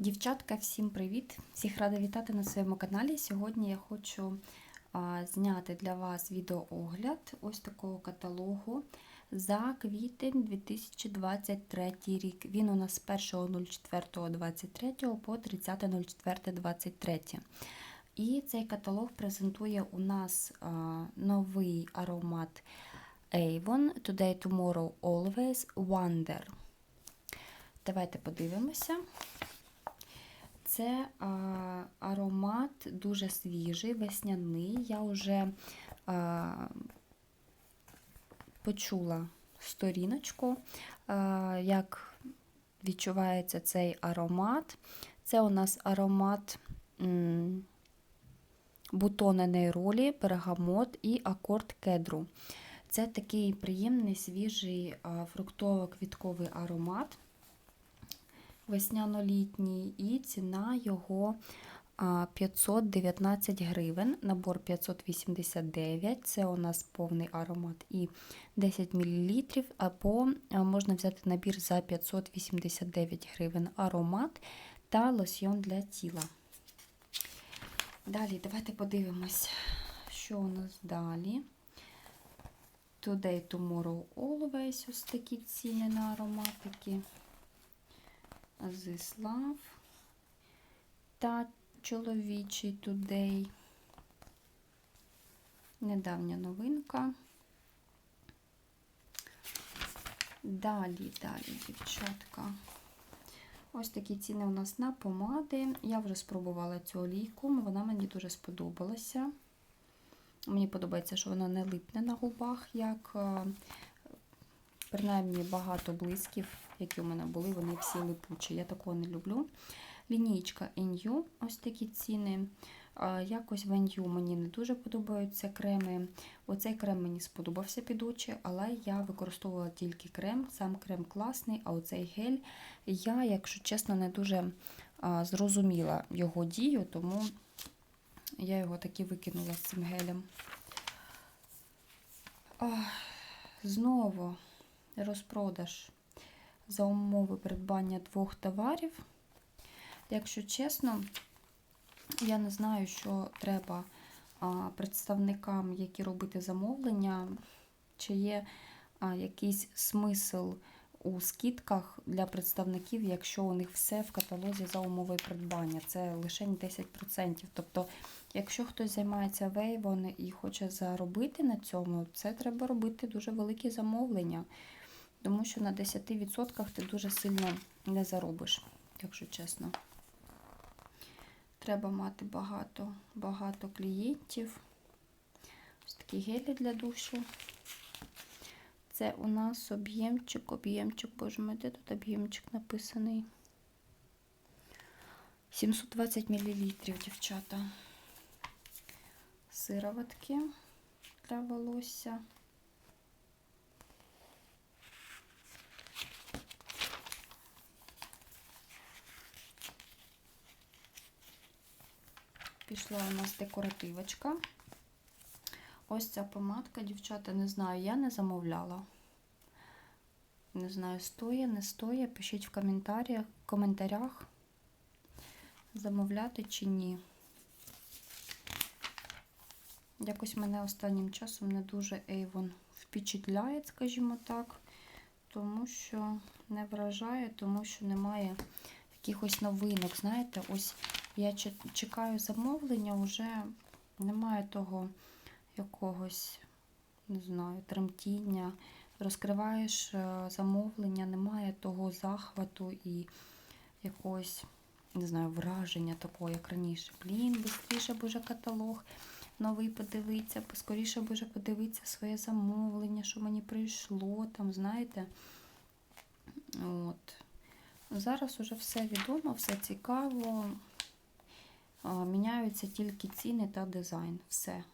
Дівчатка, всім привіт! Всіх рада вітати на своєму каналі. Сьогодні я хочу а, зняти для вас відеоогляд ось такого каталогу за квітень 2023 рік. Він у нас з 1.04.23 по 30.04.23. І цей каталог презентує у нас а, новий аромат Avon Today, Tomorrow, Always Wonder. Давайте подивимося. Це а, аромат дуже свіжий, весняний. Я вже а, почула сторіночку, а, як відчувається цей аромат. Це у нас аромат м, бутона нейролі, бергамот і акорд кедру. Це такий приємний свіжий фруктово-квітковий аромат весняно-літній, і ціна його 519 гривень, набор 589, це у нас повний аромат і 10 мл, або можна взяти набір за 589 гривень аромат та лосьйон для тіла. Далі, давайте подивимось, що у нас далі. Today, Tomorrow, Always, ось такі ціни на ароматики. Зислав та чоловічий тудей. Недавня новинка. Далі, далі, дівчатка. Ось такі ціни у нас на помади. Я вже спробувала цю олійку, вона мені дуже сподобалася. Мені подобається, що вона не липне на губах, як принаймні багато блисків, які у мене були, вони всі липучі. Я такого не люблю. Лінійка NU, ось такі ціни. Якось в NU мені не дуже подобаються креми. Оцей крем мені сподобався під очі, але я використовувала тільки крем. Сам крем класний, а оцей гель я, якщо чесно, не дуже зрозуміла його дію, тому я його таки викинула з цим гелем. Знову розпродаж за умови придбання двох товарів. Якщо чесно, я не знаю, що треба представникам, які робити замовлення, чи є якийсь смисл у скидках для представників, якщо у них все в каталозі за умови придбання. Це лише 10%. Тобто, якщо хтось займається вейвон і хоче заробити на цьому, це треба робити дуже великі замовлення. Тому що на 10% ти дуже сильно не заробиш, якщо чесно. Треба мати багато багато клієнтів. Ось такі гелі для душу. Це у нас об'ємчик, об'ємчик, боже мой, де тут об'ємчик написаний? 720 мл, дівчата. Сироватки для волосся. Пішла у нас декоративочка. Ось ця помадка, дівчата, не знаю, я не замовляла. Не знаю, стоє, не стоє. Пишіть в коментарях, коментарях, замовляти чи ні. Якось мене останнім часом не дуже Avon впечатляє, скажімо так, тому що не вражає, тому що немає якихось новинок. Знаєте, ось я чекаю замовлення, вже немає того якогось, не знаю, тремтіння. Розкриваєш е, замовлення, немає того захвату і якогось, не знаю, враження такого, як раніше. Блін, швидше боже каталог. Новий подивитися, поскоріше боже подивитися своє замовлення, що мені прийшло, там, знаєте. От. Зараз уже все відомо, все цікаво. Міняються тільки ціни та дизайн. Все.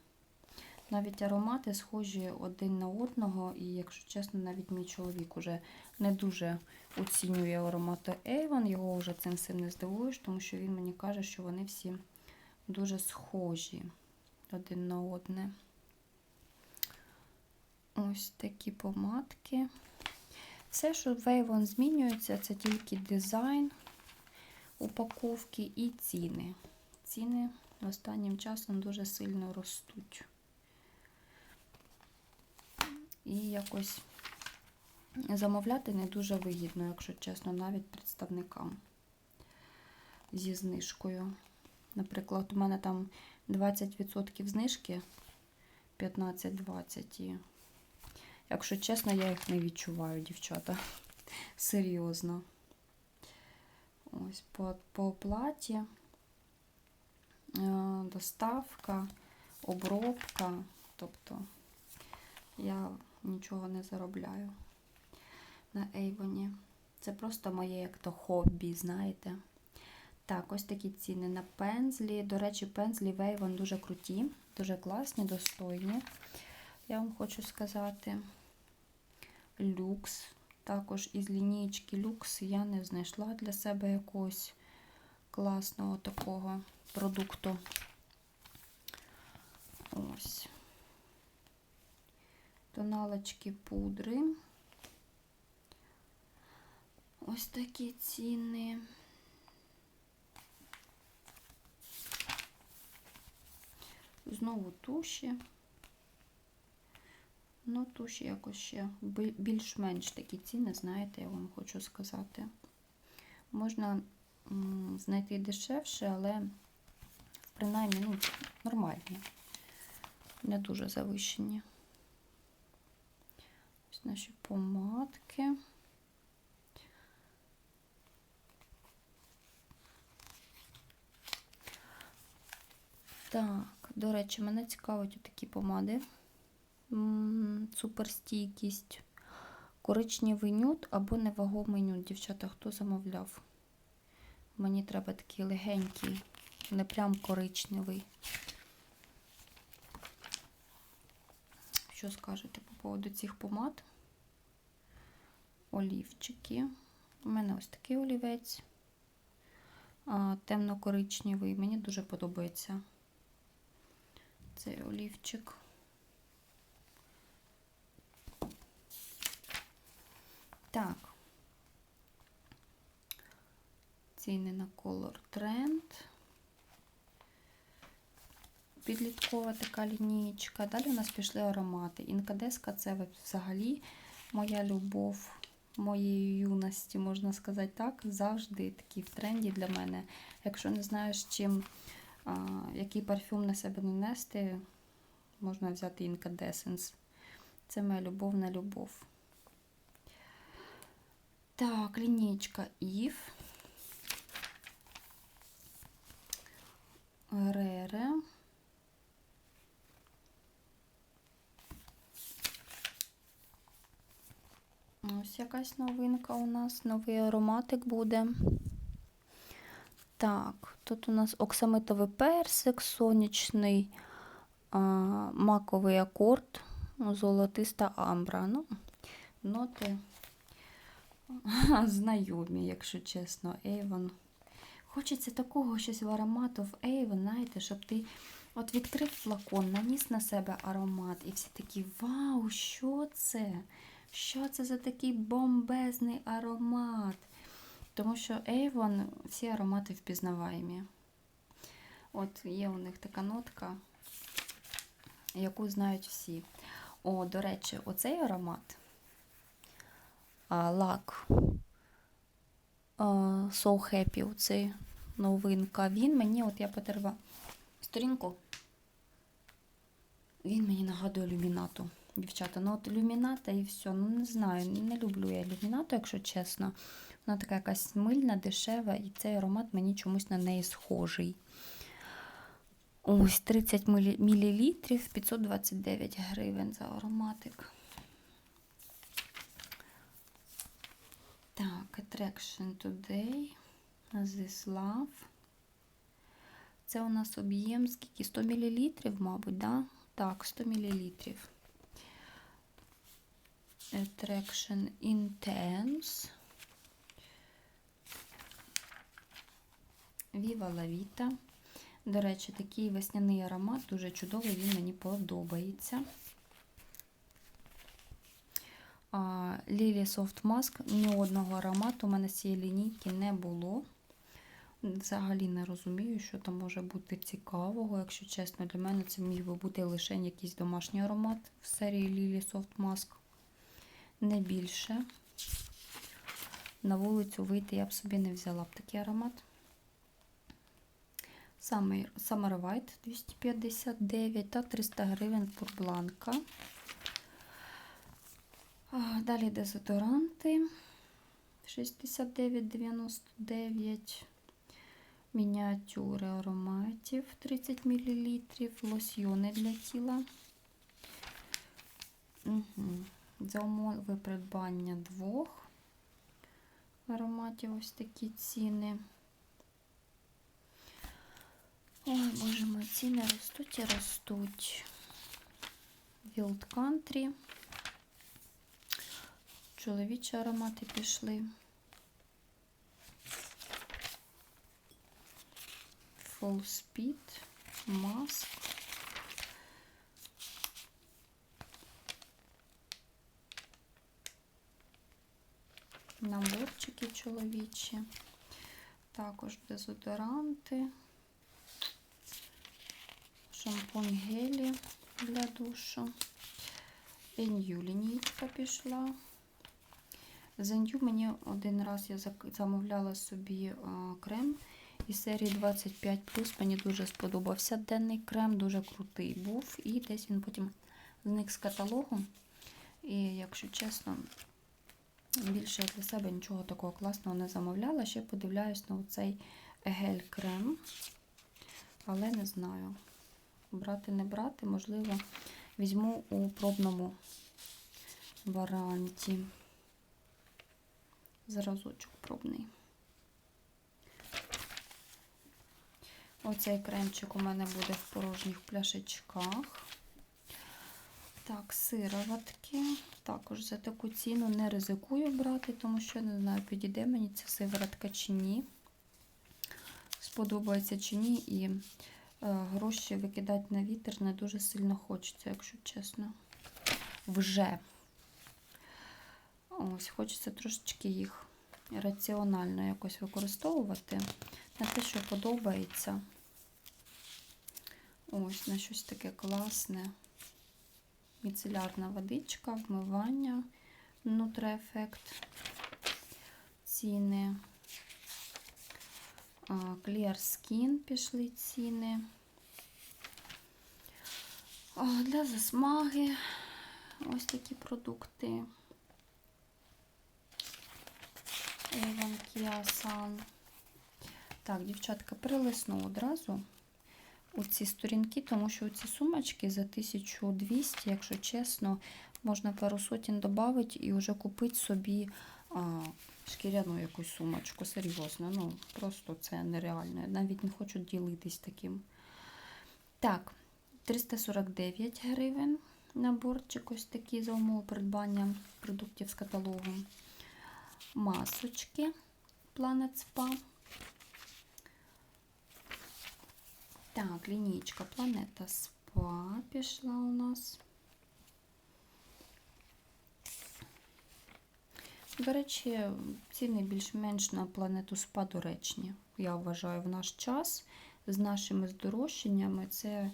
Навіть аромати схожі один на одного, і, якщо чесно, навіть мій чоловік уже не дуже оцінює аромати Avon, його вже цим всім не здивуєш, тому що він мені каже, що вони всі дуже схожі один на одне. Ось такі помадки. Все, що в Avon змінюється, це тільки дизайн. упаковки і ціни. Ціни останнім часом дуже сильно ростуть. І якось замовляти не дуже вигідно, якщо чесно, навіть представникам зі знижкою. Наприклад, у мене там 20% знижки 15-20. І, якщо чесно, я їх не відчуваю, дівчата. Серйозно. Ось по, по оплаті, доставка, обробка. Тобто я нічого не заробляю на Ейвоні. Це просто моє як то хобі, знаєте. Так, ось такі ціни на пензлі. До речі, пензлі в Avon дуже круті, дуже класні, достойні. Я вам хочу сказати. Люкс. Також із лінійки люкс я не знайшла для себе якогось класного такого продукту. Ось. Тоналочки пудри. Ось такі ціни. Знову туші. Ну, туші якось ще більш-менш такі ціни, знаєте, я вам хочу сказати. Можна знайти дешевше, але принаймні ну, нормальні. Не дуже завищені. Ось наші помадки. Так, до речі, мене цікавить такі помади. Суперстійкість. Коричневий нюд або невагомий нюд. Дівчата, хто замовляв? Мені треба такий легенький, не прям коричневий. Що скажете по поводу цих помад? Олівчики. У мене ось такий олівець. Темно-коричневий. Мені дуже подобається цей олівчик. Так. Ціни на Color Trend. Підліткова така лінієчка. Далі у нас пішли аромати. Інкадеска це взагалі моя любов моєї юності, можна сказати так. Завжди такий в тренді для мене. Якщо не знаєш, чим, а, який парфюм на себе нанести, можна взяти Incandescence. Це моя любовна любов. Так, лінійка Ів. Рере. Ось якась новинка у нас, новий ароматик буде. Так, тут у нас оксамитовий персик, сонячний а, маковий акорд, золотиста амбра. Ну, ноти знайомі, якщо чесно, Avon. Хочеться такого щось в аромату в Avon, знаєте, щоб ти от відкрив флакон, наніс на себе аромат, і всі такі, вау, що це? Що це за такий бомбезний аромат? Тому що Avon всі аромати впізнаваємі. От є у них така нотка, яку знають всі. О, до речі, оцей аромат лак So Happy, оцей новинка. Він мені, от я потерла сторінку, він мені нагадує люмінату. Дівчата, ну от люміната і все. Ну, не знаю, не люблю я люмінату, якщо чесно. Вона така якась мильна, дешева, і цей аромат мені чомусь на неї схожий. Ось 30 мл, 529 гривень за ароматик. Так, Attraction Today. Love. Це у нас об'єм скільки? 100 мл, мабуть, да? Так, 100 мл. Attraction Intense. Viva La Vita. До речі, такий весняний аромат, дуже чудовий, він мені подобається. Lily Soft Mask ні одного аромату у мене з цієї лінійки не було. Взагалі не розумію, що там може бути цікавого. Якщо чесно, для мене це міг би бути лише якийсь домашній аромат в серії Lily Soft Mask. Не більше. На вулицю вийти я б собі не взяла б такий аромат. Summer, White 259 та 300 гривень Пурбланка. Далі дезодоранти 69,99. Мініатюри ароматів 30 мл. Лосьйони для тіла. Угу. За умови придбання двох ароматів ось такі ціни. Ой, боже мой, ціни ростуть і ростуть. Wild Country. Чоловічі аромати пішли. Full Speed, Mask. Наборчики чоловічі. Також дезодоранти. Шампунь гелі для душу. Енью лінійка пішла. З Енью мені один раз я замовляла собі а, крем із серії 25 Мені дуже сподобався денний крем, дуже крутий був. І десь він потім зник з каталогу. І, якщо чесно, більше я для себе нічого такого класного не замовляла. Ще подивляюсь на цей гель-крем. Але не знаю. Брати, не брати, можливо, візьму у пробному варіанті. Зразочок пробний. Оцей кремчик у мене буде в порожніх пляшечках. Так, сироватки. Також за таку ціну не ризикую брати, тому що не знаю, підійде мені ця сиворотка чи ні. Сподобається чи ні. І е, гроші викидати на вітер не дуже сильно хочеться, якщо чесно. Вже. Ось, хочеться трошечки їх раціонально якось використовувати на те, що подобається. Ось, на щось таке класне. Міцелярна водичка, вмивання, нутроефект, ціни. Clear Skin пішли ціни. Для засмаги ось такі продукти. Avon Kia Sun. Так, дівчатка, перелисну одразу у ці сторінки, тому що ці сумочки за 1200, якщо чесно, можна пару сотень додати і вже купити собі а, шкіряну якусь сумочку. Серйозно, ну просто це нереально. Я навіть не хочу ділитись таким. Так, 349 гривень наборчик, ось такий за умови придбання продуктів з каталогу. Масочки Planet Spa. Так, лінійка Планета Спа пішла у нас. До речі, ціни більш-менш на планету СПА доречні. Я вважаю, в наш час з нашими здорожчаннями це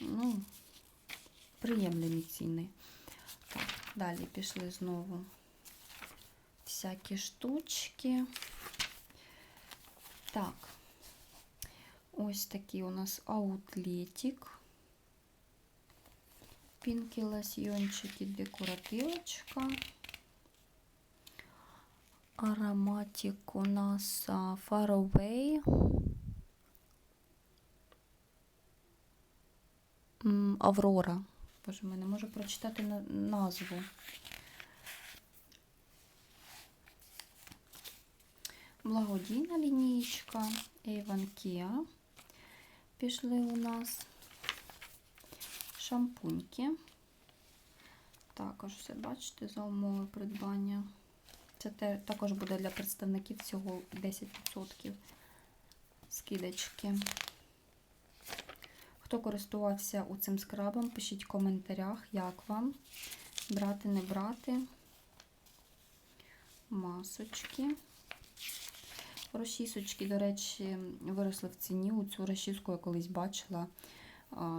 ну, приємні ціни. Так, далі пішли знову всякі штучки. Так, ось такий у нас аутлетик. Пінки лосьйончики, декоративочка. Ароматик у нас Far Away. Аврора. Боже, ми не можу прочитати назву. Благодійна лінійка Avon Kia. Пішли у нас шампуньки. Також все бачите за умови придбання. Це також буде для представників всього 10% скидочки. Хто користувався цим скрабом, пишіть в коментарях, як вам. Брати, не брати. Масочки. Розчісочки, до речі, виросли в ціні. У цю розчіску я колись бачила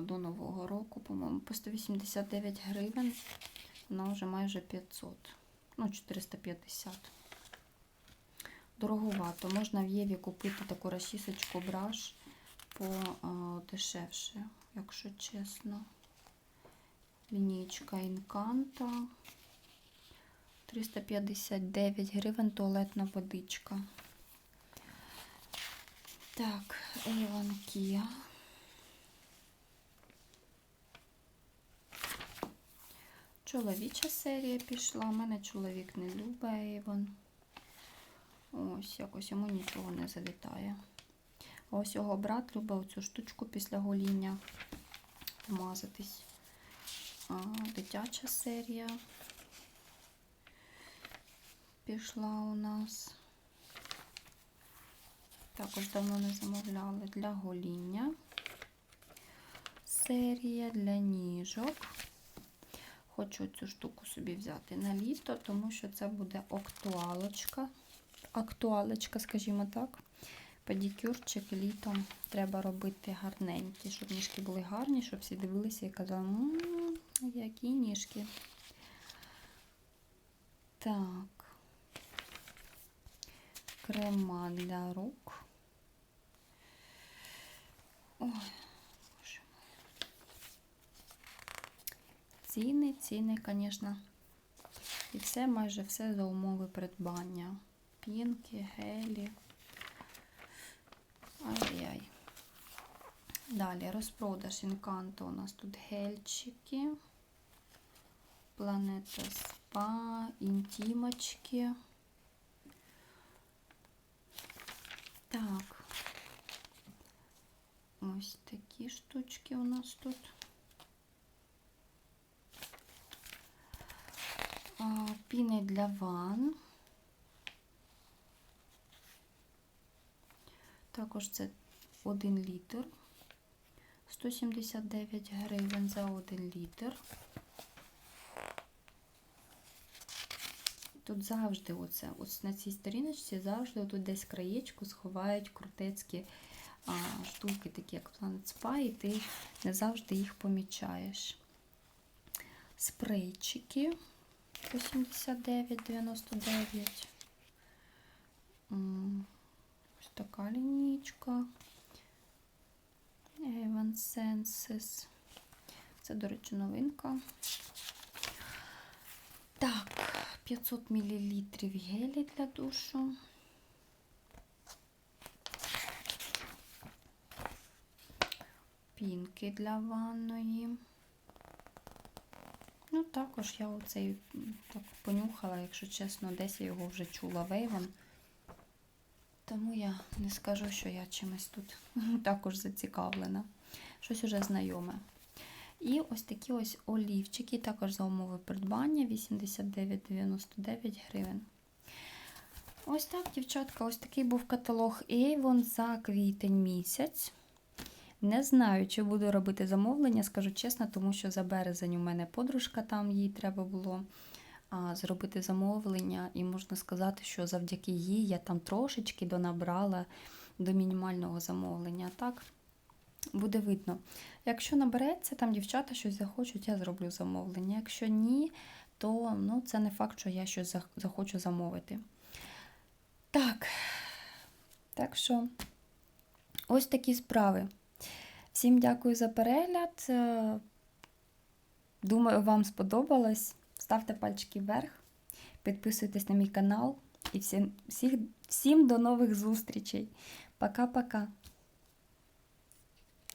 до Нового року, по-моєму, по 189 гривень. Вона вже майже 500, ну 450. Дороговато. Можна в Єві купити таку розчісочку браш по дешевше, якщо чесно. Лінійка Інканта. 359 гривень туалетна водичка. Так, Avon Kia. Чоловіча серія пішла. У мене чоловік не любить Avon. Ось, якось йому нічого не залітає. Ось його брат любив цю штучку після гоління вмазатись. А, дитяча серія пішла у нас. Також давно не замовляли для гоління. Серія для ніжок. Хочу цю штуку собі взяти на літо, тому що це буде актуалочка. Актуалочка, скажімо так. Педикюрчик літом треба робити гарненькі, щоб ніжки були гарні, щоб всі дивилися і казали, ммм, які ніжки. Так. Крема для рук. Ой, боже мой. Ціни, ціни, звісно. І все, майже все за умови придбання. Пінки, гелі. Ай-яй. Далі розпродаж інканто. У нас тут гельчики. Планета Спа, інтімочки. Так. Ось такі штучки у нас тут. Піни для ванн. Також це 1 літр. 179 гривень за 1 літр. Тут завжди оце, ось на цій сторіночці завжди тут десь краєчку сховають крутецькі штуки, такі як Planet Spa, і ти не завжди їх помічаєш. Спрейчики 89,99. М, Ось така лінійка. Evan Senses. Це, до речі, новинка. Так, 500 мл гелі для душу. Пінки для ванної. Ну, також я оцей так понюхала, якщо чесно, десь я його вже чула Вейвен. Тому я не скажу, що я чимось тут також зацікавлена. Щось уже знайоме. І ось такі ось олівчики, також за умови придбання 89,99 гривень. Ось так, дівчатка, ось такий був каталог Avon за квітень місяць. Не знаю, чи буду робити замовлення, скажу чесно, тому що за березень у мене подружка там їй треба було зробити замовлення, і можна сказати, що завдяки їй я там трошечки донабрала до мінімального замовлення. Так, буде видно. Якщо набереться, там дівчата щось захочуть, я зроблю замовлення. Якщо ні, то ну, це не факт, що я щось захочу замовити. Так, так що ось такі справи. Всім дякую за перегляд. Е, Думаю, вам сподобалось. Ставте пальчики вверх, підписуйтесь на мій канал і всім, всім до нових зустрічей. Пока-пока.